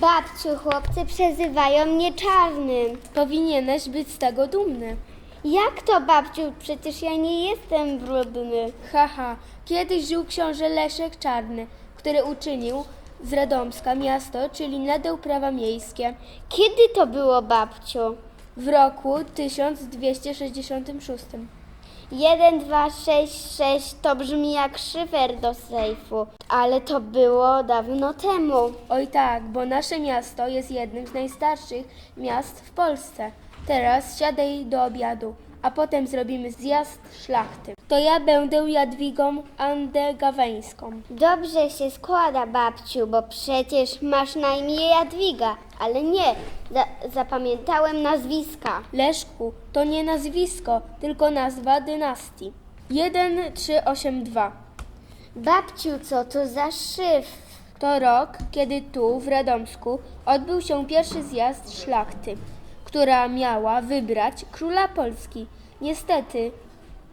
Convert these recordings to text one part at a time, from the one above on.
Babciu, chłopcy przezywają mnie czarnym. Powinieneś być z tego dumny. Jak to, babciu? Przecież ja nie jestem brudny. Haha, kiedyś żył książę Leszek Czarny, który uczynił z Radomska miasto, czyli nadał prawa miejskie Kiedy to było, babciu? w roku 1266. 1, 2, 6, 6 to brzmi jak szyfer do sejfu, ale to było dawno temu. Oj tak, bo nasze miasto jest jednym z najstarszych miast w Polsce. Teraz siadaj do obiadu, a potem zrobimy zjazd szlachty. To ja będę Jadwigą Andegaweńską. Dobrze się składa, babciu, bo przecież masz na imię Jadwiga, ale nie, za zapamiętałem nazwiska. Leszku to nie nazwisko, tylko nazwa dynastii. 1382 Babciu, co to za szyf? to rok, kiedy tu w Radomsku odbył się pierwszy zjazd szlachty, która miała wybrać króla Polski. Niestety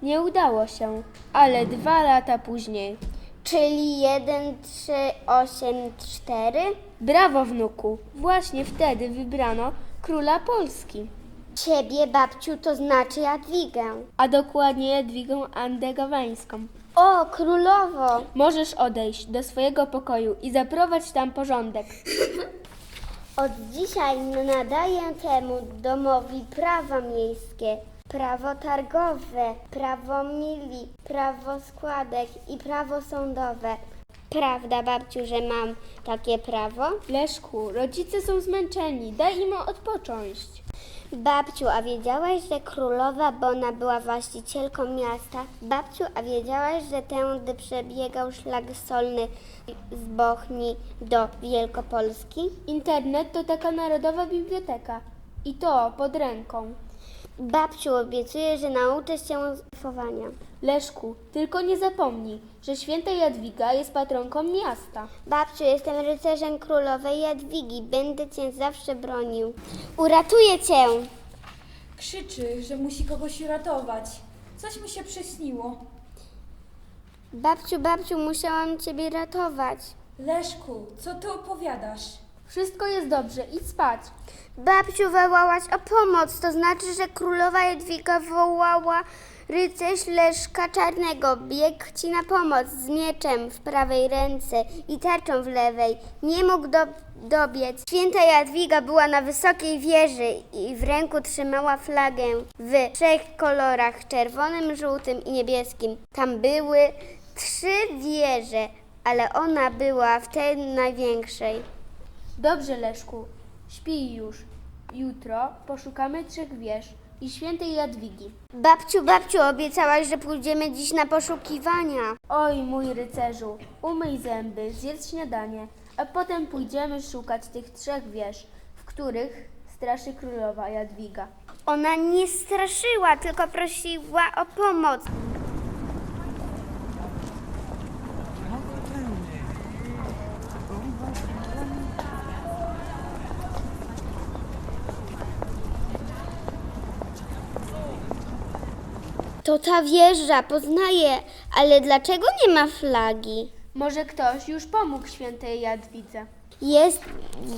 nie udało się, ale dwa lata później. Czyli 1, 3, 8, 4? Brawo wnuku, właśnie wtedy wybrano króla Polski, Ciebie, babciu, to znaczy Jadwigę. a dokładnie Jadwigę Andegaweńską. O, królowo! Możesz odejść do swojego pokoju i zaprowadź tam porządek. Od dzisiaj nadaję temu domowi prawa miejskie, prawo targowe, prawo mili, prawo składek i prawo sądowe. Prawda, babciu, że mam takie prawo? Leszku, rodzice są zmęczeni, daj im odpocząć. Babciu, a wiedziałaś, że królowa Bona była właścicielką miasta? Babciu, a wiedziałaś, że tędy przebiegał szlak solny z Bochni do Wielkopolski? Internet to taka narodowa biblioteka. I to pod ręką. Babciu, obiecuję, że nauczę się słowania. Leszku, tylko nie zapomnij, że święta Jadwiga jest patronką miasta. Babciu, jestem rycerzem królowej Jadwigi. Będę cię zawsze bronił. Uratuję cię! Krzyczy, że musi kogoś ratować. Coś mu się przyśniło. Babciu, babciu, musiałam ciebie ratować. Leszku, co ty opowiadasz? Wszystko jest dobrze, idź spać. Babciu, wołałaś o pomoc. To znaczy, że królowa Jadwiga wołała rycerz Leszka Czarnego. Biegł ci na pomoc z mieczem w prawej ręce i tarczą w lewej. Nie mógł do, dobiec. Święta Jadwiga była na wysokiej wieży i w ręku trzymała flagę w trzech kolorach czerwonym, żółtym i niebieskim. Tam były trzy wieże, ale ona była w tej największej. Dobrze, Leszku, śpij już. Jutro poszukamy trzech wież i świętej Jadwigi. Babciu, babciu, obiecałaś, że pójdziemy dziś na poszukiwania. Oj, mój rycerzu, umyj zęby, zjedz śniadanie, a potem pójdziemy szukać tych trzech wież, w których straszy królowa Jadwiga. Ona nie straszyła, tylko prosiła o pomoc. To ta wieża, poznaję, ale dlaczego nie ma flagi? Może ktoś już pomógł świętej Jadwidze. Jest,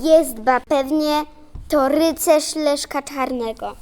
jest ba, pewnie to rycerz Leszka Czarnego.